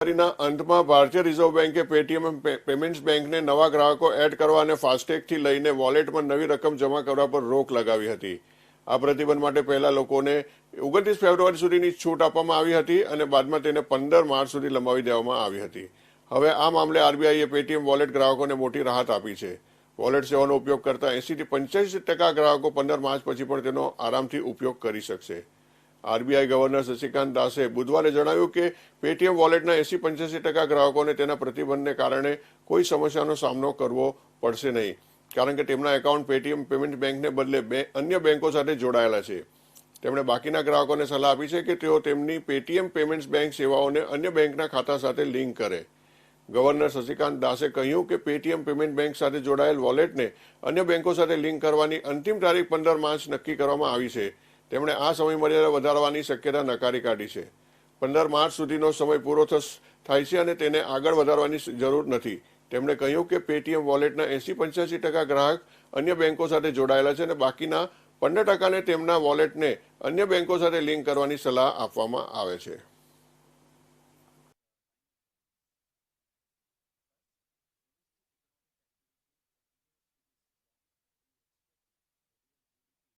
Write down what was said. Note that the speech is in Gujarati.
જાન્યુઆરીના અંતમાં ભારતીય રિઝર્વ બેન્કે પેટીએમ પેમેન્ટ્સ બેંકને નવા ગ્રાહકો એડ કરવા અને ફાસ્ટેગથી લઈને વોલેટમાં નવી રકમ જમા કરવા પર રોક લગાવી હતી. આ પ્રતિબંધ માટે પહેલા લોકોને ઓગણત્રીસ ફેબ્રુઆરી સુધીની છૂટ આપવામાં આવી હતી અને બાદમાં તેને પંદર માર્ચ સુધી લંબાવી દેવામાં આવી હતી. હવે આ મામલે આરબીઆઈએ પેટીએમ વોલેટ ગ્રાહકોને મોટી રાહત આપી છે. વોલેટ સેવાનો ઉપયોગ કરતા એંસીથી પંચ્યાસી ટકા ગ્રાહકો પંદર માર્ચ પછી પણ તેનો આરામથી ઉપયોગ કરી શકશે. આરબીઆઈ ગવર્નર શશિકાંત દાસે બુધવારે જણાવ્યું કે પેટીએમ વોલેટના એસી પંચ્યાસી ટકા ગ્રાહકોને તેના પ્રતિબંધને કારણે કોઈ સમસ્યાનો સામનો કરવો પડશે નહીં. કારણ કે તેમના એકાઉન્ટ પેટીએમ પેમેન્ટ બેંકને બદલે બે અન્ય બેંકો સાથે જોડાયેલા છે. તેમણે બાકીના ગ્રાહકોને સલાહ આપી છે કે તેઓ તેમની પેટીએમ પેમેન્ટ્સ બેંક સેવાઓને અન્ય બેંકના ખાતા સાથે લિંક કરે. ગવર્નર શશિકાંત દાસે કહ્યું કે પેટીએમ પેમેન્ટ બેંક સાથે જોડાયેલ વોલેટને અન્ય બેંકો સાથે લિંક કરવાની અંતિમ તારીખ પંદર માર્ચ નક્કી કરવામાં આવી છે. તેમણે આ સમય મર્યાદા વધારવાની શક્યતા નકારી કાઢી છે. પંદર માર્ચ સુધીનો સમય પૂરો થાય છે અને તેને આગળ વધારવાની જરૂર નથી. તેમણે કહ્યું કે પેટીએમ વોલેટના એસી પંચ્યાસી ટકા ગ્રાહક અન્ય બેંકો સાથે જોડાયેલા છે અને બાકીના પંદર ટકાને તેમના વોલેટને અન્ય બેંકો સાથે લિંક કરવાની સલાહ આપવામાં આવે છે.